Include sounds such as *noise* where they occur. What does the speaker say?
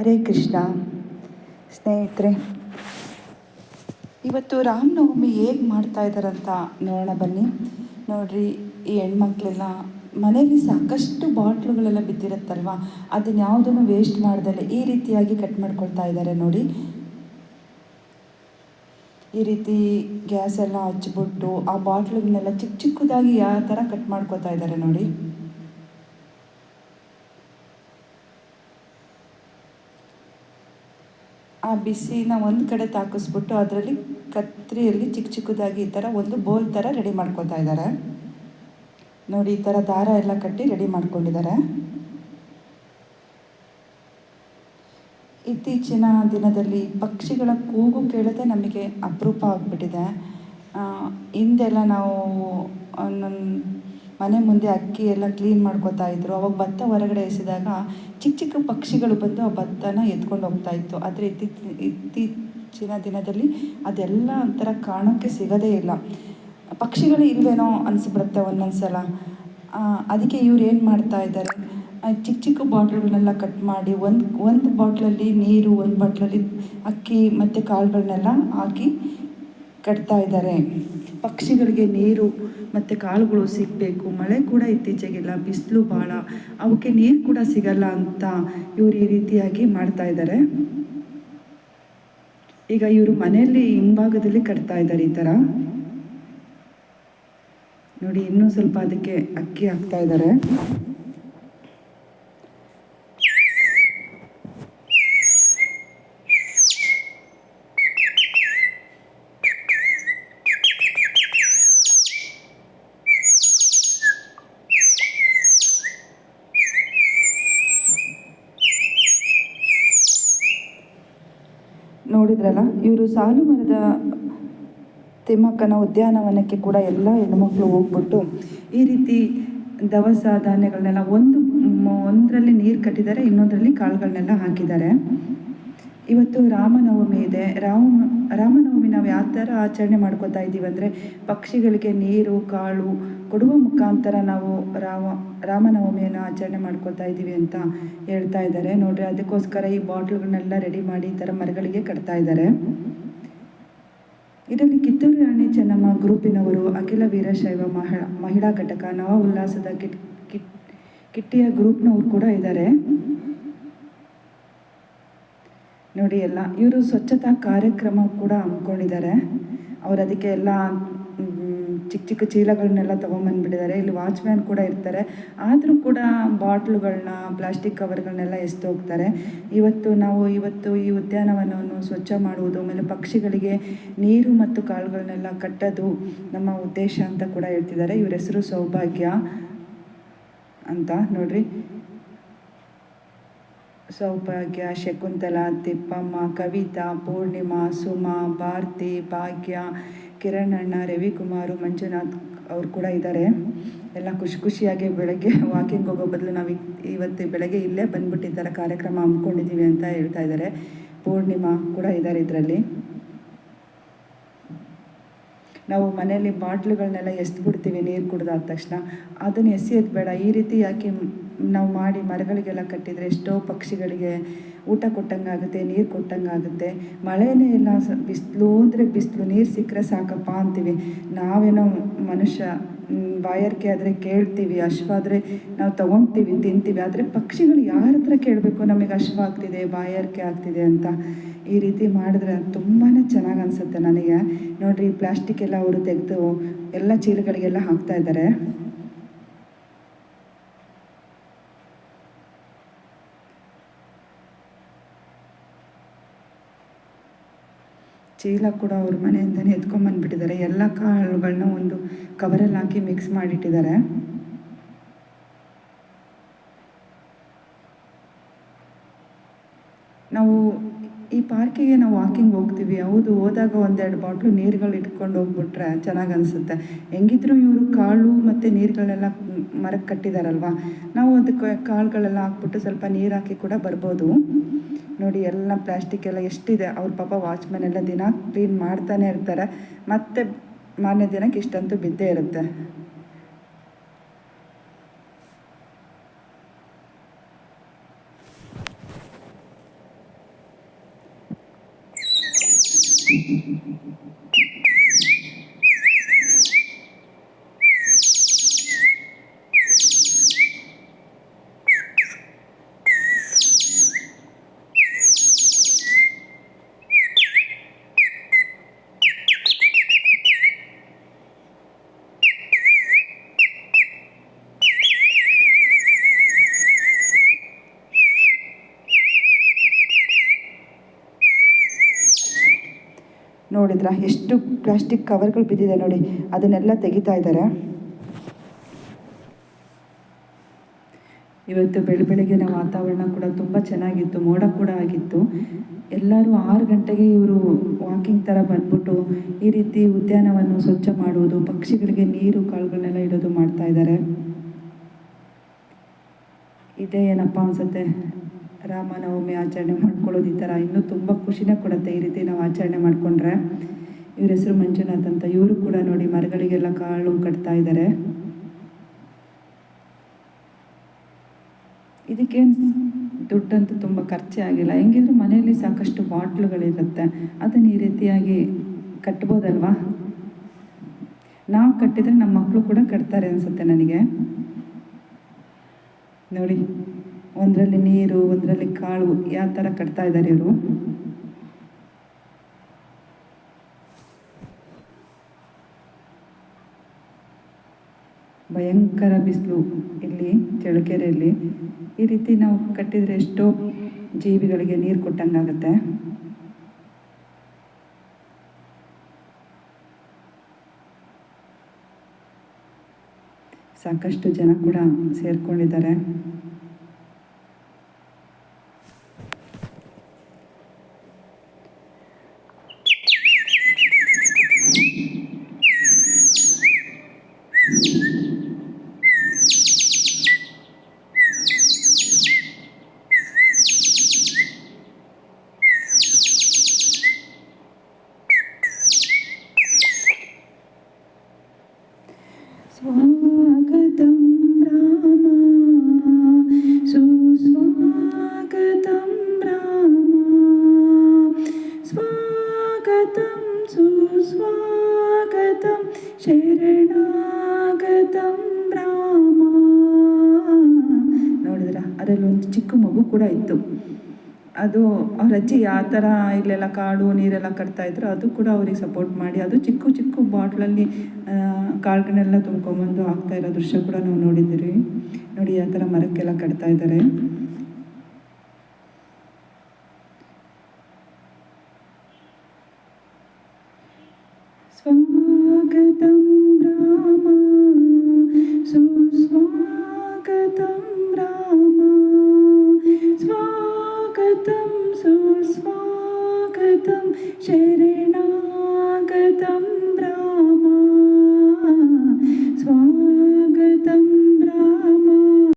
ಹರೇ ಕೃಷ್ಣ. ಸ್ನೇಹಿತರೆ, ಇವತ್ತು ರಾಮನವಮಿ ಹೇಗೆ ಮಾಡ್ತಾ ಇದ್ದಾರಂತ ನೋಡೋಣ ಬನ್ನಿ. ನೋಡ್ರಿ, ಈ ಹೆಣ್ಮಕ್ಳೆಲ್ಲ ಮನೆಯಲ್ಲಿ ಸಾಕಷ್ಟು ಬಾಟ್ಲುಗಳೆಲ್ಲ ಬಿದ್ದಿರುತ್ತಲ್ವ? ಅದನ್ನ ಯಾವುದನ್ನು ವೇಸ್ಟ್ ಮಾಡ್ದಲೆ ಈ ರೀತಿಯಾಗಿ ಕಟ್ ಮಾಡ್ಕೊಳ್ತಾ ಇದ್ದಾರೆ ನೋಡಿ. ಈ ರೀತಿ ಗ್ಯಾಸ್ ಎಲ್ಲ ಹಚ್ಬಿಟ್ಟು ಆ ಬಾಟ್ಲುಗಳನ್ನೆಲ್ಲ ಚಿಕ್ಕ ಚಿಕ್ಕದಾಗಿ ಯಾವ ಥರ ಕಟ್ ಮಾಡ್ಕೋತಾ ಇದ್ದಾರೆ ನೋಡಿ ಆ ಬಿಸಿನ ಒಂದು ಕಡೆ ತಾಕಿಸ್ಬಿಟ್ಟು ಅದರಲ್ಲಿ ಕತ್ರಿಯಲ್ಲಿ ಚಿಕ್ಕ ಚಿಕ್ಕದಾಗಿ ಈ ಥರ ಒಂದು ಬೋಲ್ ಥರ ರೆಡಿ ಮಾಡ್ಕೊತಾ ಇದ್ದಾರೆ ನೋಡಿ, ಈ ಥರ ದಾರ ಎಲ್ಲ ಕಟ್ಟಿ ರೆಡಿ ಮಾಡ್ಕೊಂಡಿದ್ದಾರೆ ಇತ್ತೀಚಿನ ದಿನದಲ್ಲಿ ಪಕ್ಷಿಗಳ ಕೂಗು ಕೇಳದೆ ನಮಗೆ ಅಪರೂಪ ಆಗಿಬಿಟ್ಟಿದೆ. ಹಿಂದೆಲ್ಲ ನಾವು ಒಂದೊಂದು ಮನೆ ಮುಂದೆ ಅಕ್ಕಿ ಎಲ್ಲ ಕ್ಲೀನ್ ಮಾಡ್ಕೋತಾ ಇದ್ರು. ಅವಾಗ ಭತ್ತ ಹೊರಗಡೆ ಎಸೆದಾಗ ಚಿಕ್ಕ ಚಿಕ್ಕ ಪಕ್ಷಿಗಳು ಬಂದು ಆ ಭತ್ತನ ಎತ್ಕೊಂಡು ಹೋಗ್ತಾ ಇತ್ತು. ಆದರೆ ಇತ್ತೀಚಿನ ಇತ್ತೀಚಿನ ದಿನದಲ್ಲಿ ಅದೆಲ್ಲ ಒಂಥರ ಕಾಣೋಕ್ಕೆ ಸಿಗೋದೇ ಇಲ್ಲ. ಪಕ್ಷಿಗಳು ಇಲ್ವೇನೋ ಅನಿಸ್ಬಿಡುತ್ತೆ ಒಂದೊಂದು ಸಲ ಅದಕ್ಕೆ ಇವ್ರು ಏನು ಮಾಡ್ತಾ ಇದ್ದಾರೆ? ಚಿಕ್ಕ ಚಿಕ್ಕ ಬಾಟ್ಲುಗಳನ್ನೆಲ್ಲ ಕಟ್ ಮಾಡಿ ಒಂದು ಒಂದು ಬಾಟ್ಲಲ್ಲಿ ನೀರು, ಒಂದು ಬಾಟ್ಲಲ್ಲಿ ಅಕ್ಕಿ ಮತ್ತು ಕಾಳುಗಳನ್ನೆಲ್ಲ ಹಾಕಿ ಕಟ್ತಾ ಇದ್ದಾರೆ. ಪಕ್ಷಿಗಳಿಗೆ ನೀರು ಮತ್ತು ಕಾಳುಗಳು ಸಿಗಬೇಕು. ಮಳೆ ಕೂಡ ಇತ್ತೀಚೆಗೆಲ್ಲ ಬಿಸಿಲು ಭಾಳ ಅವಕ್ಕೆ ನೀರು ಕೂಡ ಸಿಗಲ್ಲ ಅಂತ ಇವರು ಈ ರೀತಿಯಾಗಿ ಮಾಡ್ತಾ ಇದ್ದಾರೆ. ಈಗ ಇವರು ಮನೆಯಲ್ಲಿ ಹಿಂಭಾಗದಲ್ಲಿ ಕಟ್ತಾ ಇದ್ದಾರೆ ಈ ಥರ ನೋಡಿ, ಇನ್ನೂ ಸ್ವಲ್ಪ ಅದಕ್ಕೆ ಅಕ್ಕಿ ಹಾಕ್ತಾ ಇದ್ದಾರೆ. ನೋಡಿದ್ರಲ್ಲ, ಇವರು ಸಾಲು ಮರದ ತಿಮ್ಮಕ್ಕನ ಉದ್ಯಾನವನಕ್ಕೆ ಕೂಡ ಎಲ್ಲ ಹೆಣ್ಮಕ್ಳು ಹೋಗ್ಬಿಟ್ಟು ಈ ರೀತಿ ದವಸ ಧಾನ್ಯಗಳನ್ನೆಲ್ಲ ಒಂದು ಒಂದರಲ್ಲಿ ನೀರು ಕಟ್ಟಿದ್ದಾರೆ, ಇನ್ನೊಂದರಲ್ಲಿ ಕಾಳುಗಳನ್ನೆಲ್ಲ ಹಾಕಿದ್ದಾರೆ. ಇವತ್ತು ರಾಮನವಮಿ ಇದೆ. ರಾಮ, ರಾಮನವಮಿ ನಾವು ಯಾವ ಥರ ಆಚರಣೆ ಮಾಡ್ಕೋತಾ ಇದ್ದೀವಿ ಅಂದರೆ ಪಕ್ಷಿಗಳಿಗೆ ನೀರು, ಕಾಳು ಕೊಡುವ ಮುಖಾಂತರ ನಾವು ರಾಮ, ರಾಮನವಮಿಯನ್ನು ಆಚರಣೆ ಮಾಡ್ಕೊಳ್ತಾ ಇದ್ದೀವಿ ಅಂತ ಹೇಳ್ತಾ ಇದ್ದಾರೆ. ನೋಡ್ರಿ, ಅದಕ್ಕೋಸ್ಕರ ಈ ಬಾಟ್ಲುಗಳನ್ನೆಲ್ಲ ರೆಡಿ ಮಾಡಿ ಈ ಥರ ಮರಗಳಿಗೆ ಕಟ್ತಾ ಇದ್ದಾರೆ. ಇದರಲ್ಲಿ ಕಿತ್ತೂರು ರಾಣಿ ಚೆನ್ನಮ್ಮ ಗ್ರೂಪಿನವರು ಅಖಿಲ ವೀರಶೈವ ಮಹಿಳಾ ಮಹಿಳಾ ಘಟಕ, ನವ ಉಲ್ಲಾಸದ ಕಿಟ್ ಕಿಟ್, ಕಿಟ್ಟಿಯ ಗ್ರೂಪ್ನವರು ಕೂಡ ಇದ್ದಾರೆ. ನೋಡಿ, ಎಲ್ಲ, ಇವರು ಸ್ವಚ್ಛತಾ ಕಾರ್ಯಕ್ರಮ ಕೂಡ ಹಮ್ಮಿಕೊಂಡಿದ್ದಾರೆ. ಅವರು ಅದಕ್ಕೆ ಎಲ್ಲ ಚಿಕ್ಕ ಚಿಕ್ಕ ಚೀಲಗಳನ್ನೆಲ್ಲ ತೊಗೊಂಬಂದ್ಬಿಟ್ಟಿದ್ದಾರೆ. ಇಲ್ಲಿ ವಾಚ್ಮ್ಯಾನ್ ಕೂಡ ಇರ್ತಾರೆ. ಆದರೂ ಕೂಡ ಬಾಟ್ಲುಗಳನ್ನ ಪ್ಲಾಸ್ಟಿಕ್ ಕವರ್ಗಳನ್ನೆಲ್ಲ ಎಸ್ದು ಹೋಗ್ತಾರೆ ಇವತ್ತು ನಾವು, ಇವತ್ತು ಈ ಉದ್ಯಾನವನವನ್ನು ಸ್ವಚ್ಛ ಮಾಡುವುದು, ಆಮೇಲೆ ಪಕ್ಷಿಗಳಿಗೆ ನೀರು ಮತ್ತು ಕಾಳುಗಳನ್ನೆಲ್ಲ ಕಟ್ಟೋದು ನಮ್ಮ ಉದ್ದೇಶ ಅಂತ ಕೂಡ ಹೇಳ್ತಿದ್ದಾರೆ. ಇವ್ರ ಹೆಸರು ಸೌಭಾಗ್ಯ ಅಂತ ನೋಡ್ರಿ. ಸೌಭಾಗ್ಯ, ಶಕುಂತಲಾ, ತಿಪ್ಪಮ್ಮ, ಕವಿತಾ, ಪೂರ್ಣಿಮಾ, ಸುಮಾ, ಭಾರತಿ, ಭಾಗ್ಯ ಕಿರಣಣ್ಣ ರವಿಕುಮಾರು, ಮಂಜುನಾಥ್ ಅವರು ಕೂಡ ಇದ್ದಾರೆ. ಎಲ್ಲ ಖುಷಿ ಖುಷಿಯಾಗಿ ಬೆಳಗ್ಗೆ ವಾಕಿಂಗ್ ಹೋಗೋ ಬದಲು ನಾವು ಇವತ್ತು ಬೆಳಗ್ಗೆ ಇಲ್ಲೇ ಬಂದ್ಬಿಟ್ಟಿದ್ದಾರೆ ಕಾರ್ಯಕ್ರಮ ಹಮ್ಮಿಕೊಂಡಿದ್ದೀವಿ ಅಂತ ಹೇಳ್ತಾ ಇದ್ದಾರೆ. ಪೂರ್ಣಿಮಾ ಕೂಡ ಇದ್ದಾರೆ ಇದರಲ್ಲಿ. ನಾವು ಮನೆಯಲ್ಲಿ ಬಾಟ್ಲುಗಳನ್ನೆಲ್ಲ ಎಸ್ದು ಬಿಡ್ತೀವಿ ನೀರು ಕುಡ್ದಾದ ತಕ್ಷಣ. ಅದನ್ನು ಎಸೆಯೋದು ಬೇಡ. ಈ ರೀತಿ ಯಾಕೆ ನಾವು ಮಾಡಿ ಮರಗಳಿಗೆಲ್ಲ ಕಟ್ಟಿದರೆ ಎಷ್ಟೋ ಪಕ್ಷಿಗಳಿಗೆ ಊಟ ಕೊಟ್ಟಂಗಾಗುತ್ತೆ, ನೀರು ಕೊಟ್ಟಂಗಾಗುತ್ತೆ. ಮಳೆನೇ ಇಲ್ಲ ಬಿಸಿಲು ಅಂದರೆ ಬಿಸಿಲು, ನೀರು ಸಿಕ್ಕರೆ ಸಾಕಪ್ಪ ಅಂತೀವಿ. ನಾವೇನೋ ಮನುಷ್ಯ ಬಾಯಾರಿಕೆ ಆದರೆ ಕೇಳ್ತೀವಿ ಹಶ್ವಾದರೆ ನಾವು ತೊಗೊಳ್ತೀವಿ ತಿಂತೀವಿ. ಆದರೆ ಪಕ್ಷಿಗಳು ಯಾರ ಹತ್ರ ಕೇಳಬೇಕು ನಮಗೆ ಅಶ್ವ ಆಗ್ತಿದೆ, ಬಾಯಾರಿಕೆ ಆಗ್ತಿದೆ ಅಂತ. ಈ ರೀತಿ ಮಾಡಿದ್ರೆ ತುಂಬಾ ಚೆನ್ನಾಗಿ ಅನಿಸುತ್ತೆ ನನಗೆ. ನೋಡಿರಿ ಪ್ಲಾಸ್ಟಿಕ್ ಎಲ್ಲ ಅವರು ತೆಗೆದು, ಎಲ್ಲ ಚೀಲಗಳಿಗೆಲ್ಲ ಹಾಕ್ತಾ ಇದ್ದಾರೆ. ಚೀಲ ಕೂಡ ಅವ್ರ ಮನೆಯಿಂದನೇ ಎತ್ಕೊಂಬಂದ್ಬಿಟ್ಟಿದ್ದಾರೆ ಎಲ್ಲ ಕಾಳುಗಳನ್ನ ಒಂದು ಕವರಲ್ಲಿ ಹಾಕಿ ಮಿಕ್ಸ್ ಮಾಡಿಟ್ಟಿದ್ದಾರೆ. ನಾವು ಈ ಪಾರ್ಕಿಗೆ ನಾವು ವಾಕಿಂಗ್ ಹೋಗ್ತೀವಿ. ಹೌದು, ಹೋದಾಗ ಒಂದೆರಡು ಬಾಟ್ಲು ನೀರುಗಳು ಇಟ್ಕೊಂಡು ಹೋಗ್ಬಿಟ್ರೆ ಚೆನ್ನಾಗಿ ಅನಿಸುತ್ತೆ. ಹೆಂಗಿದ್ರು ಇವರು ಕಾಳು ಮತ್ತು ನೀರುಗಳೆಲ್ಲ ಮರಕ್ಕೆ ಕಟ್ಟಿದಾರಲ್ವ? ನಾವು ಅದಕ್ಕೆ ಕಾಳುಗಳೆಲ್ಲ ಹಾಕ್ಬಿಟ್ಟು ಸ್ವಲ್ಪ ನೀರು ಹಾಕಿ ಕೂಡ ಬರ್ಬೋದು. ನೋಡಿ, ಎಲ್ಲ ಪ್ಲಾಸ್ಟಿಕ್ ಎಲ್ಲ ಎಷ್ಟಿದೆ. ಅವ್ರ ಪಾಪ ವಾಚ್ಮನ್ ಎಲ್ಲ ದಿನ ಕ್ಲೀನ್ ಮಾಡ್ತಾನೆ ಇರ್ತಾರೆ. ಮತ್ತು ಮಾರನೇ ದಿನಕ್ಕೆ ಇಷ್ಟಂತೂ ಬಿದ್ದೇ ಇರುತ್ತೆ. Thank *laughs* you. ನೋಡಿದ್ರ ಎಷ್ಟು ಪ್ಲಾಸ್ಟಿಕ್ ಕವರ್ಗಳು ಬಿದ್ದಿದೆ ನೋಡಿ. ಅದನ್ನೆಲ್ಲ ತೆಗಿತಾ ಇದ್ದಾರೆ. ಇವತ್ತು ಬೆಳ ಬೆಳಗ್ಗೆನ ವಾತಾವರಣ ಕೂಡ ತುಂಬ ಚೆನ್ನಾಗಿತ್ತು. ಮೋಡ ಕೂಡ ಆಗಿತ್ತು. ಎಲ್ಲರೂ ಆರು ಗಂಟೆಗೆ ಇವರು ವಾಕಿಂಗ್ ಥರ ಬಂದ್ಬಿಟ್ಟು ಈ ರೀತಿ ಉದ್ಯಾನವನ್ನು ಸ್ವಚ್ಛ ಮಾಡುವುದು, ಪಕ್ಷಿಗಳಿಗೆ ನೀರು, ಕಾಳುಗಳನ್ನೆಲ್ಲ ಇಡೋದು ಮಾಡ್ತಾ ಇದ್ದಾರೆ. ಇದೇ ಏನಪ್ಪ ಅನ್ಸುತ್ತೆ? ರಾಮನವಮಿ ಆಚರಣೆ ಮಾಡ್ಕೊಳ್ಳೋದು ಈ ಥರ ಇನ್ನೂ ತುಂಬ ಖುಷಿನ ಕೊಡುತ್ತೆ ಈ ರೀತಿ ನಾವು ಆಚರಣೆ ಮಾಡಿಕೊಂಡ್ರೆ. ಇವ್ರ ಹೆಸರು ಮಂಜುನಾಥ್ ಅಂತ. ಇವರು ಕೂಡ ನೋಡಿ ಮರಗಳಿಗೆಲ್ಲ ಕಾಳು ಕಟ್ತಾ ಇದ್ದಾರೆ. ಇದಕ್ಕೇನು ದುಡ್ಡಂತೂ ತುಂಬ ಖರ್ಚೇ ಆಗಿಲ್ಲ. ಹೆಂಗಿದ್ರು ಮನೆಯಲ್ಲಿ ಸಾಕಷ್ಟು ಬಾಟ್ಲುಗಳಿರುತ್ತೆ. ಅದನ್ನು ಈ ರೀತಿಯಾಗಿ ಕಟ್ಬೋದಲ್ವಾ? ನಾವು ಕಟ್ಟಿದರೆ ನಮ್ಮ ಮಕ್ಕಳು ಕೂಡ ಕಟ್ತಾರೆ ಅನಿಸುತ್ತೆ ನನಗೆ. ನೋಡಿ. ಒಂದರಲ್ಲಿ ನೀರು, ಒಂದರಲ್ಲಿ ಕಾಳು, ಯಾವ ಥರ ಕಟ್ತಾ ಇದ್ದಾರೆ ಇವರು? ಭಯಂಕರ ಬಿಸಿಲು ಇಲ್ಲಿ, ಚಳ್ಳಕೆರೆಯಲ್ಲಿ. ಈ ರೀತಿ ನಾವು ಕಟ್ಟಿದರೆ ಎಷ್ಟೋ ಜೀವಿಗಳಿಗೆ ನೀರು ಕೊಟ್ಟಂಗಾಗತ್ತೆ. ಸಾಕಷ್ಟು ಜನ ಕೂಡ ಸೇರ್ಕೊಂಡಿದ್ದಾರೆ. そう ಕೂಡ ಇತ್ತು. ಅದು ಅವ್ರ ಅಜ್ಜಿ ಯಾವ ಥರ ಇಲ್ಲೆಲ್ಲ ಕಾಡು ನೀರೆಲ್ಲ ಕಟ್ತಾ ಇದ್ರು ಅದು ಕೂಡ ಅವ್ರಿಗೆ ಸಪೋರ್ಟ್ ಮಾಡಿ, ಅದು ಚಿಕ್ಕ ಚಿಕ್ಕ ಬಾಟ್ಲಲ್ಲಿ ಕಾಳುಗಳನ್ನೆಲ್ಲ ತುಂಬ್ಕೊಂಬಂದು ಹಾಕ್ತಾ ಇರೋ ದೃಶ್ಯ ಕೂಡ ನಾವು ನೋಡಿದ್ದೀವಿ ನೋಡಿ ಯಾವ ಥರ ಮರಕ್ಕೆಲ್ಲ ಕಟ್ತಾ ಇದ್ದಾರೆ. ശരണ